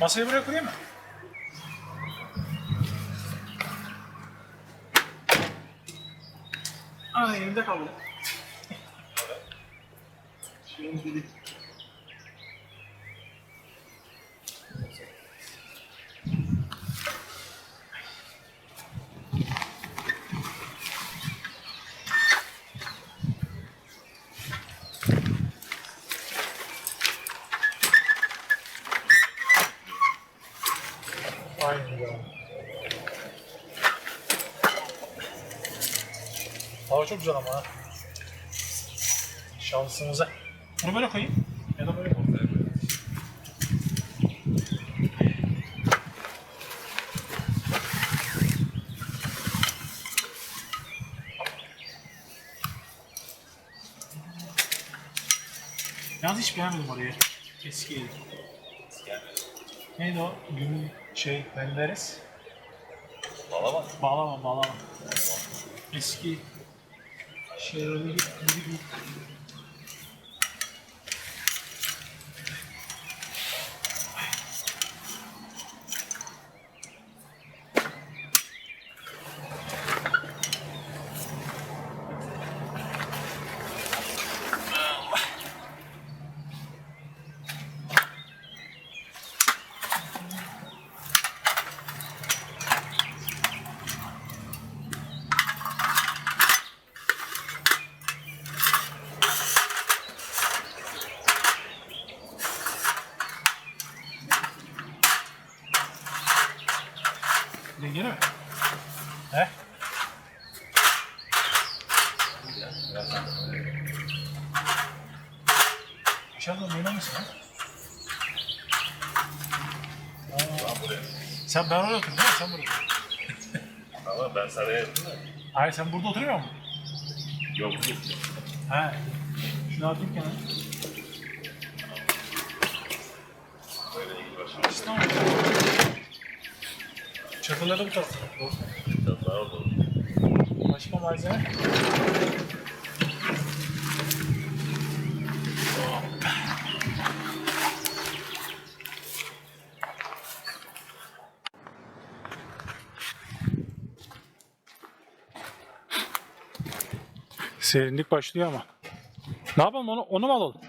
Masayı buraya koyayım mı? Aa elimde kaldı. Çok güzel ama ha. Şansımıza. Bunu böyle koyayım. Ya da böyle koyayım. Yalnız hiç beğenmedim orayı. Eski yeri. Neydi o? Gün şey Menderes. Bağlama. Bağlama bağlama. Eski şey ben değil mi? Sen burada. Ama ben saraya yaptım da. Hayır sen burada oturuyor musun? Yok yok. He. Şunu atayım kenara. Böyle iyi başlamış. İstanbul. Çakılları bu tarafta. Orada olur. Başka malzeme? Serinlik başlıyor ama. Ne yapalım onu, onu mu alalım?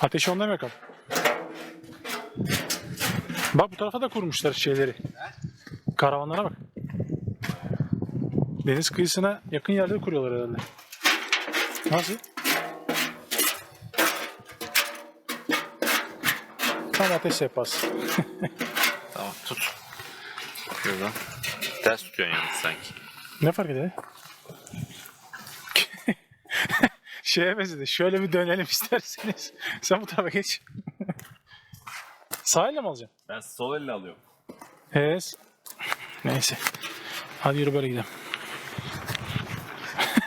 Ateşi onda mı yakalım? Bak bu tarafa da kurmuşlar şeyleri. Karavanlara bak. Deniz kıyısına yakın yerleri kuruyorlar herhalde. Nasıl? Tam ateş sehpası. Tamam tut. Şuradan. Ters tutuyorsun yalnız sanki. Ne fark eder? Şeye benzedi. Şöyle bir dönelim isterseniz. Sen bu tarafa geç. Sağ elle mi alacaksın? Ben sol elle alıyorum. Evet. Neyse. Hadi yürü böyle gidelim.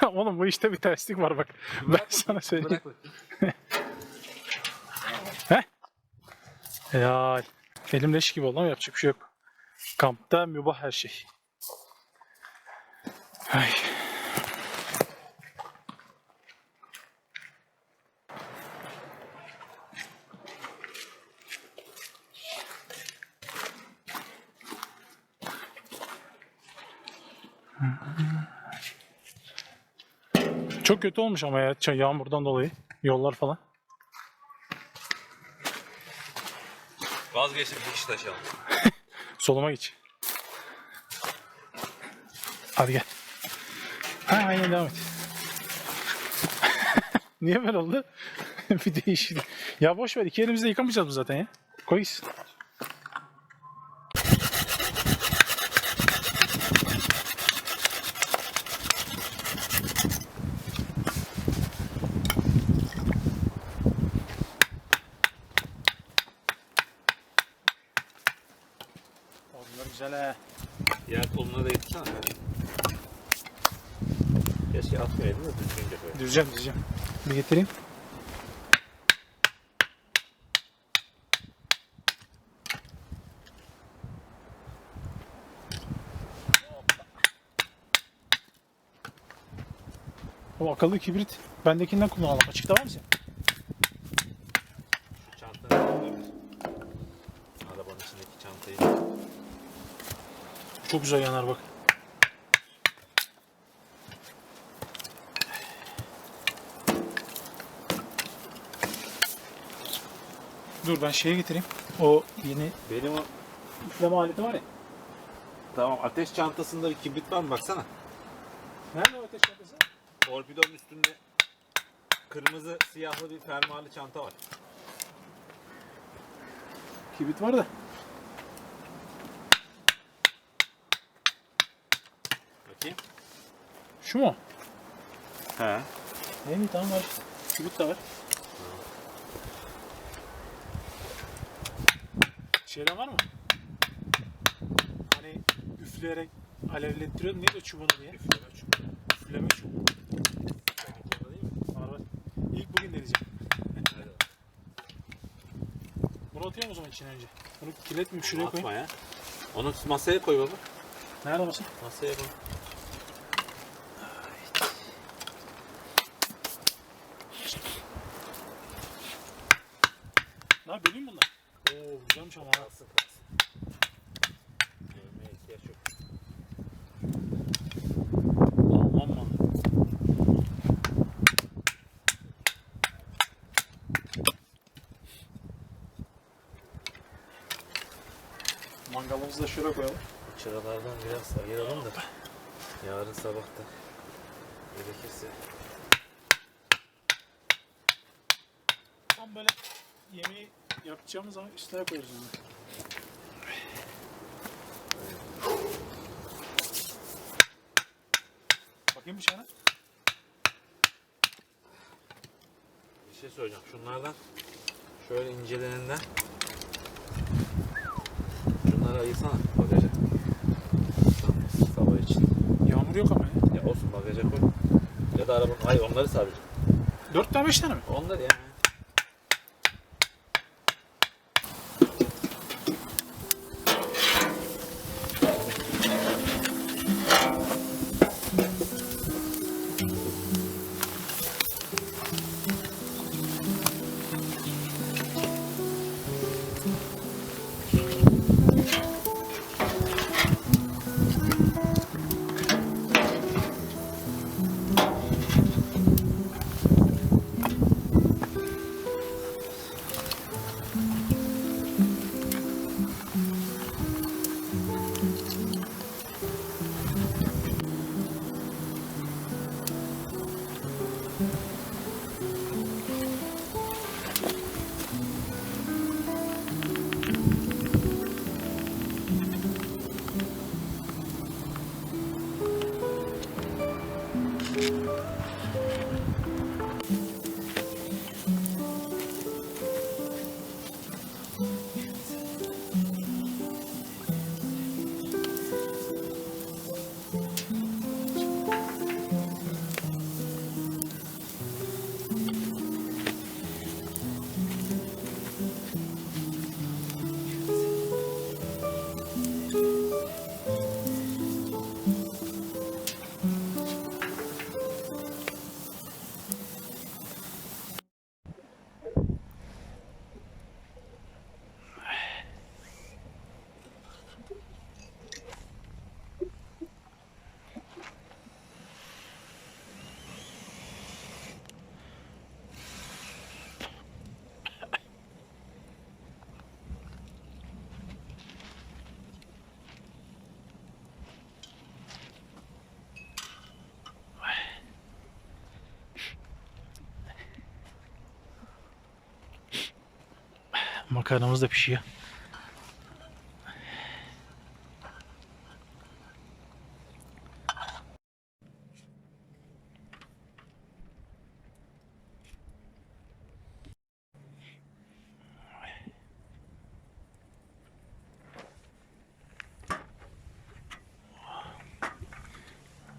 Oğlum bu işte bir terslik var bak. ben sana söyleyeyim. Heh. Helal. Elim leş gibi oldu ama yapacak bir şey yok. Kampta mübah her şey. Ay. Çok kötü olmuş ama ya yağmurdan dolayı. Yollar falan. Vazgeçtim bir kişi taşıyalım. Soluma geç. Hadi gel. Ha aynen devam et. Niye böyle oldu? bir değişik. Ya boş ver iki elimizde yıkamayacağız mı zaten ya? Koy gitsin. düzeyince böyle. Düzeceğim düzeceğim. Bir getireyim. O akıllı kibrit bendekinden kullanalım. Açıkta var mı sen? Şu çantanı alabilir. Arabanın içindeki çantayı. Çok güzel yanar bak. Dur ben şeye getireyim. O yeni Benim o üfleme aleti var ya. tamam ateş çantasında bir kibrit var mı baksana. Nerede o ateş çantası? Torpidonun üstünde kırmızı siyahlı bir fermuarlı çanta var. Kibrit var da. Bakayım. Şu mu? He. Ne mi? Tamam var. Kibrit de var. Şeyden var mı? Hani üfleyerek alevlettiriyor. Neydi o çubuğunu diye? Üfleme çubuğu. Üfleme çubuğu. Benimki değil mi? Var var. İlk bugün deneyeceğim. Bunu atıyorum o zaman içine önce. Bunu kirletmeyeyim şuraya Atma koyayım. ya. Onu masaya koy baba. Nerede mısın? Masaya koy. Ne böleyim bunlar? Oo güzelmiş ama. ha. Kalsın kalsın. Yemeğe ihtiyaç yok. Aman aman. Mangalımızı da şuraya koyalım. Çıralardan biraz ayıralım da yarın sabah da gerekirse. Tam böyle yemeği yapacağımız zaman üstüne koyarız onu. Bakayım bir tane. Bir şey söyleyeceğim. Şunlardan şöyle incelerinden şunları ayırsana bagaja. Sabah için. Yağmur yok ama ya. Ya olsun bagaja koy. Ya da arabanın. Hayır onları sadece. Dört tane beş tane mi? Onları ya. Makarnamız da pişiyor.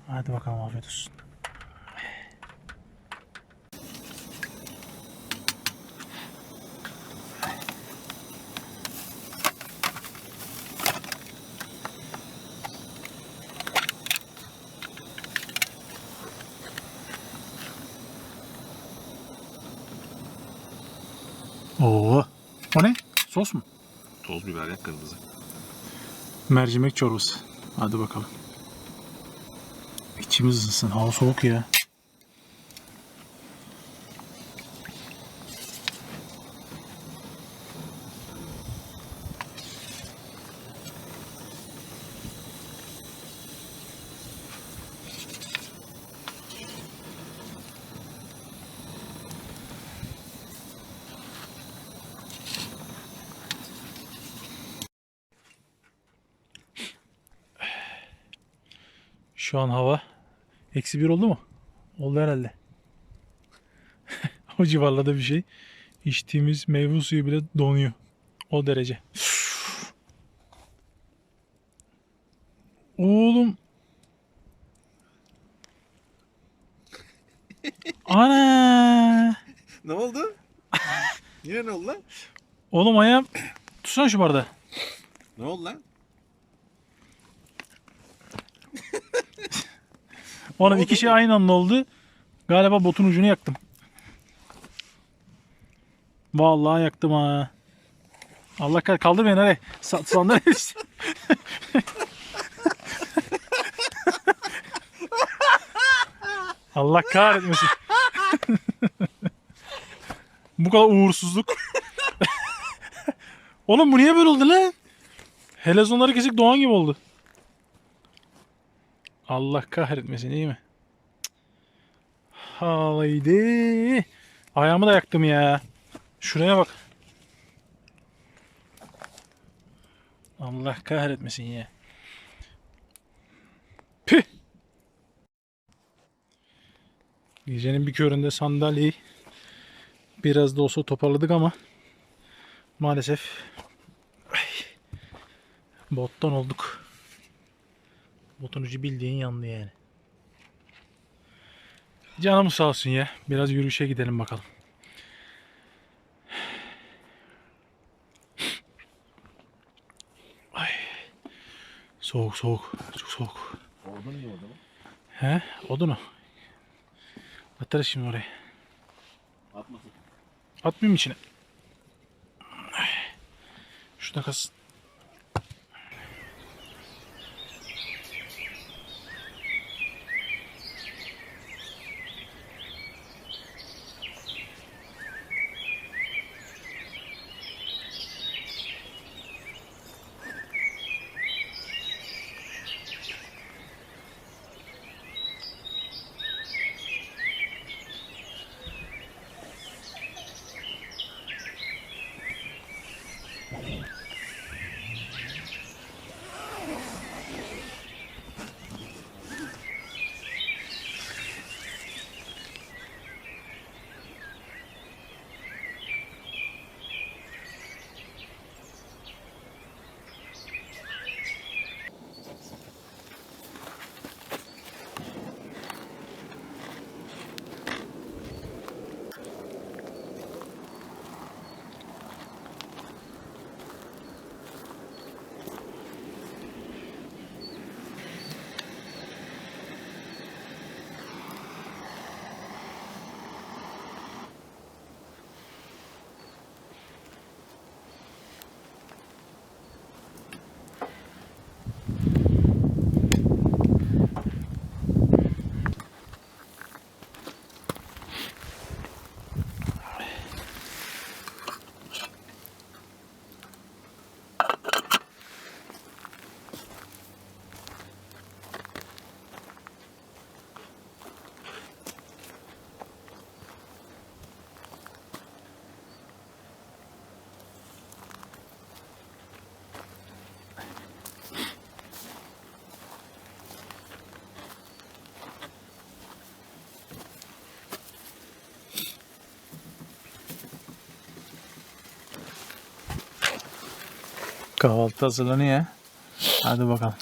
Hadi bakalım afiyet olsun. Oo. O ne? Sos mu? Toz biber ya kırmızı. Mercimek çorbası. Hadi bakalım. İçimiz ısınsın. Hava soğuk ya. Şu an hava eksi bir oldu mu? Oldu herhalde. o civarlarda bir şey. İçtiğimiz meyve suyu bile donuyor. O derece. Oğlum. Ana. Ne oldu? Yine ne oldu lan? Oğlum ayağım. Tutsana şu bardağı. Ne oldu lan? Oğlum iki şey aynı anda oldu. Galiba botun ucunu yaktım. Vallahi yaktım ha. Allah kah kaldır beni hadi. Sa sandalye işte. Allah kahretmesin. bu kadar uğursuzluk. Oğlum bu niye böyle oldu lan? Helezonları kesik doğan gibi oldu. Allah kahretmesin iyi mi? Haydi. Ayağımı da yaktım ya. Şuraya bak. Allah kahretmesin ya. Püh. Gecenin bir köründe sandalyeyi biraz da olsa toparladık ama maalesef ay, bottan olduk. Botun ucu bildiğin yandı yani. Canımız sağ olsun ya. Biraz yürüyüşe gidelim bakalım. Ay. Soğuk soğuk. Çok soğuk. Odun mu o zaman? He? Odunu. Atarız şimdi oraya. Atmasın. Atmayayım içine. Şurada kalsın. Kahvaltı hazırlanıyor. Hadi bakalım.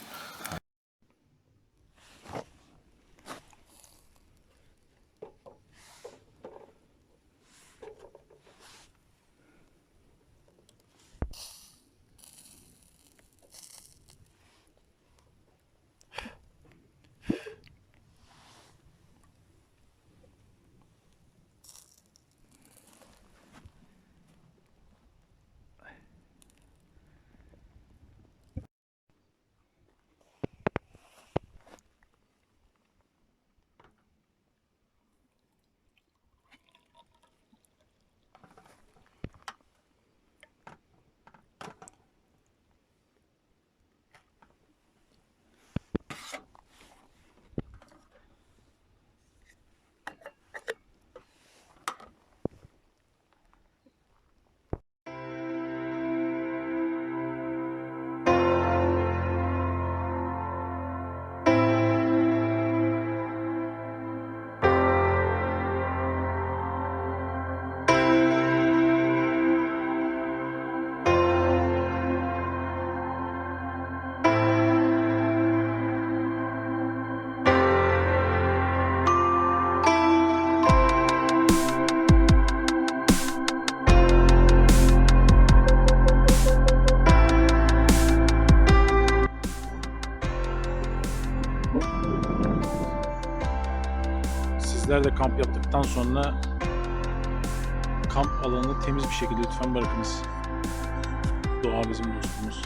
Yaptıktan sonra kamp alanını temiz bir şekilde lütfen bırakınız. Doğa bizim dostumuz.